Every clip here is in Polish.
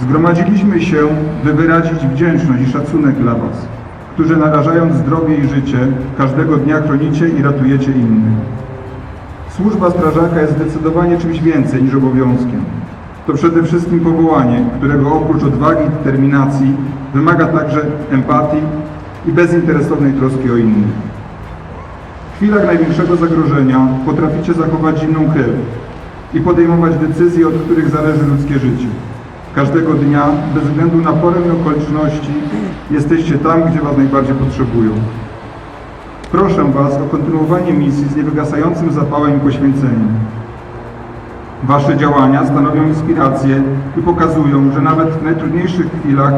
Zgromadziliśmy się, by wyrazić wdzięczność i szacunek dla Was, którzy narażając zdrowie i życie, każdego dnia chronicie i ratujecie innych. Służba strażaka jest zdecydowanie czymś więcej niż obowiązkiem. To przede wszystkim powołanie, którego oprócz odwagi i determinacji wymaga także empatii i bezinteresownej troski o innych. W chwilach największego zagrożenia potraficie zachować zimną krew i podejmować decyzje, od których zależy ludzkie życie. Każdego dnia, bez względu na porę i okoliczności, jesteście tam, gdzie Was najbardziej potrzebują. Proszę Was o kontynuowanie misji z niewygasającym zapałem i poświęceniem. Wasze działania stanowią inspirację i pokazują, że nawet w najtrudniejszych chwilach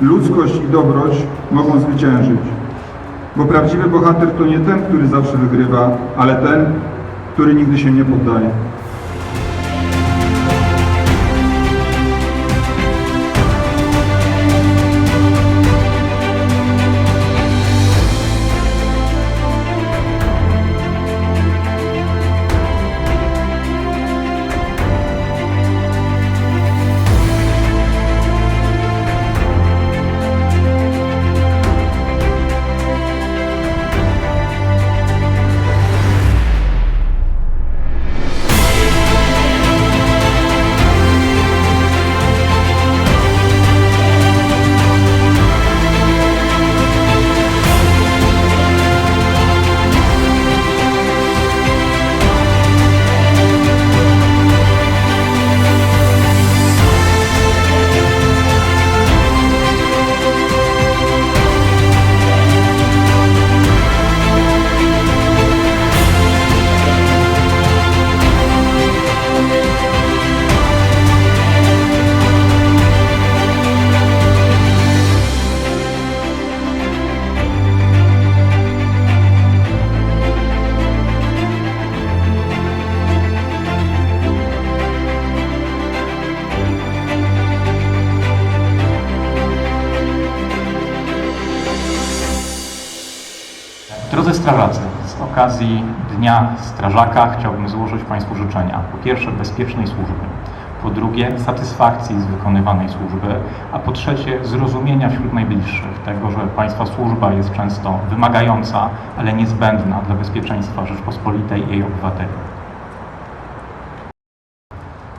ludzkość i dobroć mogą zwyciężyć. Bo prawdziwy bohater to nie ten, który zawsze wygrywa, ale ten, który nigdy się nie poddaje. Drodzy strażacy, z okazji Dnia Strażaka chciałbym złożyć Państwu życzenia. Po pierwsze bezpiecznej służby, po drugie satysfakcji z wykonywanej służby, a po trzecie zrozumienia wśród najbliższych tego, że Państwa służba jest często wymagająca, ale niezbędna dla bezpieczeństwa Rzeczpospolitej i jej obywateli.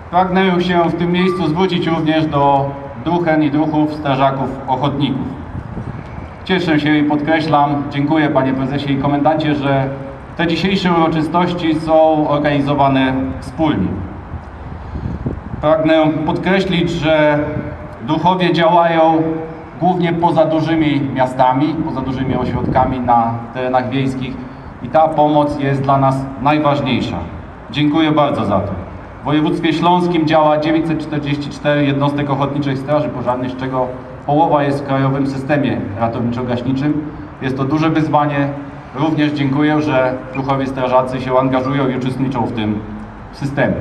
Pragnę się w tym miejscu zwrócić również do druhen i druhów, strażaków, ochotników. Cieszę się i podkreślam, dziękuję panie prezesie i komendancie, że te dzisiejsze uroczystości są organizowane wspólnie. Pragnę podkreślić, że duchowie działają głównie poza dużymi miastami, poza dużymi ośrodkami na terenach wiejskich i ta pomoc jest dla nas najważniejsza. Dziękuję bardzo za to. W województwie śląskim działa 944 jednostek ochotniczych straży pożarnych, z czego połowa jest w krajowym systemie ratowniczo-gaśniczym. Jest to duże wyzwanie. Również dziękuję, że duchowie strażacy się angażują i uczestniczą w tym systemie.